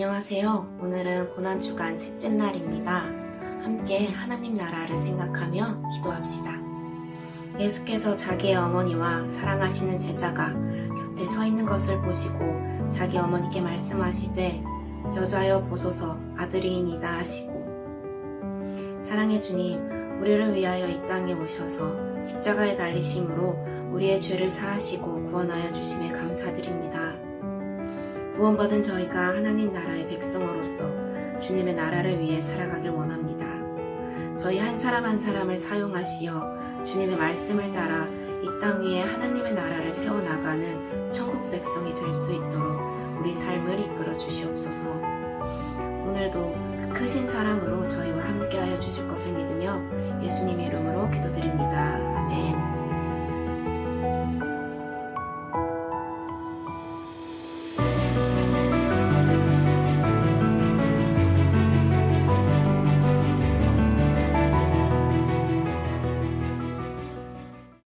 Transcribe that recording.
안녕하세요. 오늘은 고난주간 셋째 날입니다. 함께 하나님 나라를 생각하며 기도합시다. 예수께서 자기의 어머니와 사랑하시는 제자가 곁에 서 있는 것을 보시고 자기 어머니께 말씀하시되 여자여 보소서 아들이니이다 하시고 사랑의 주님 우리를 위하여 이 땅에 오셔서 십자가에 달리심으로 우리의 죄를 사하시고 구원하여 주심에 감사드립니다. 구원받은 저희가 하나님 나라의 백성으로서 주님의 나라를 위해 살아가길 원합니다. 저희 한 사람 한 사람을 사용하시어 주님의 말씀을 따라 이 땅 위에 하나님의 나라를 세워나가는 천국 백성이 될 수 있도록 우리 삶을 이끌어 주시옵소서. 오늘도 그 크신 사랑으로 저희와 함께하여 주실 것을 믿으며 예수님 이름으로 기도드립니다.